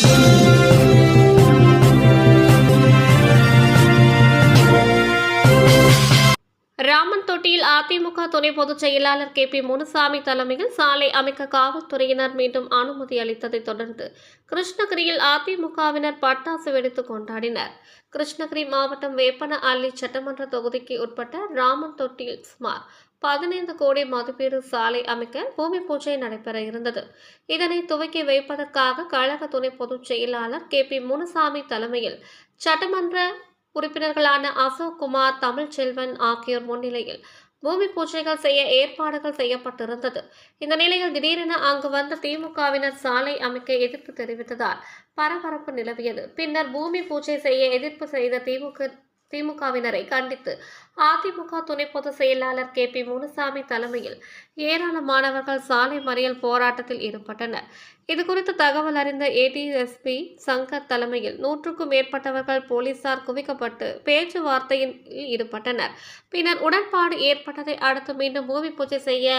ராமன் தொட்டியில் அதிமுக துணை பொதுச் செயலாளர் கே பி முனுசாமி தலைமையில் சாலை அமைக்க காவல்துறையினர் மீண்டும் அனுமதி அளித்ததைத் தொடர்ந்து கிருஷ்ணகிரியில் அதிமுகவினர் பட்டாசு வெடித்து கொண்டாடினர். கிருஷ்ணகிரி மாவட்டம் வேப்பன அள்ளி சட்டமன்ற தொகுதிக்கு உட்பட்ட ராமன் தொட்டியில் சுமார் பதினைந்து கோடி மதிப்பீடு சாலை அமைக்க பூமி பூஜை நடைபெற இருந்தது. இதனை துவக்கி வைப்பதற்காக கழக துணை பொதுச் செயலாளர் கே பி முனுசாமி தலைமையில் சட்டமன்ற உறுப்பினர்களான அசோக் குமார் தமிழ்ச்செல்வன் ஆகியோர் முன்னிலையில் பூமி பூஜைகள் செய்ய ஏற்பாடுகள் செய்யப்பட்டிருந்தது. இந்த நிலையில் திடீரென அங்கு வந்த திமுகவினர் சாலை அமைக்க எதிர்ப்பு தெரிவித்ததால் பரபரப்பு நிலவியது. பின்னர் பூமி பூஜை செய்ய எதிர்ப்பு செய்த திமுக திமுகவினரை கண்டித்து அதிமுக துணை பொதுச் செயலாளர் கே பி முனுசாமி தலைமையில் ஏராளமானவர்கள் சாலை மறியல் போராட்டத்தில் ஈடுபட்டனர். இதுகுறித்து தகவல் அறிந்த ஏடிஎஸ்பி சங்கர் தலைமையில் நூற்றுக்கும் மேற்பட்டவர்கள் போலீசார் குவிக்கப்பட்டு பேச்சுவார்த்தையில் ஈடுபட்டனர். பின்னர் உடன்பாடு ஏற்பட்டதை அடுத்து மீண்டும் பூமி பூஜை செய்ய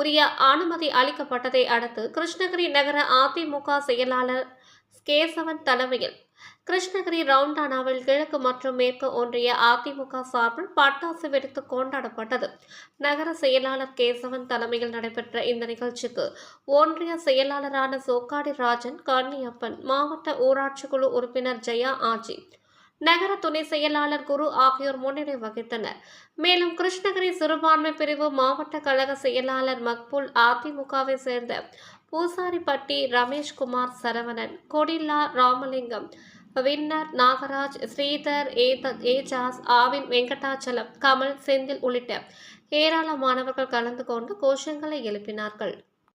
உரிய அனுமதி அளிக்கப்பட்டதை அடுத்து கிருஷ்ணகிரி நகர அதிமுக செயலாளர் கேசவன் தலைமையில் கிருஷ்ணகிரி ரவுண்டானாவில் கிழக்கு மற்றும் மேற்கு ஒன்றிய அதிமுக சார்பில் பட்டாசு வெடித்து கொண்டாடப்பட்டது. நகர செயலாளர் கேசவன் தலைமையில் நடைபெற்ற இந்த நிகழ்ச்சிக்கு ஒன்றிய செயலாளரான சோக்காடி ராஜன் கர்ணியப்பன் மாவட்ட ஊராட்சி குழு உறுப்பினர் ஜெயா ஆஜி நகர துணை செயலாளர் குரு ஆகியோர் முன்னிலை வகித்தனர். மேலும் கிருஷ்ணகிரி சிறுபான்மை பிரிவு மாவட்ட கழக செயலாளர் மக்புல் அதிமுகவை சேர்ந்த பூசாரிப்பட்டி ரமேஷ்குமார் சரவணன் கொடில்லா ராமலிங்கம் வின்னர் நாகராஜ் ஸ்ரீதர் ஏஜாஸ் ஆவின் வெங்கடாச்சலம் கமல் செந்தில் உள்ளிட்ட ஏராளமானவர்கள் கலந்து கொண்டு கோஷங்களை எழுப்பினார்கள்.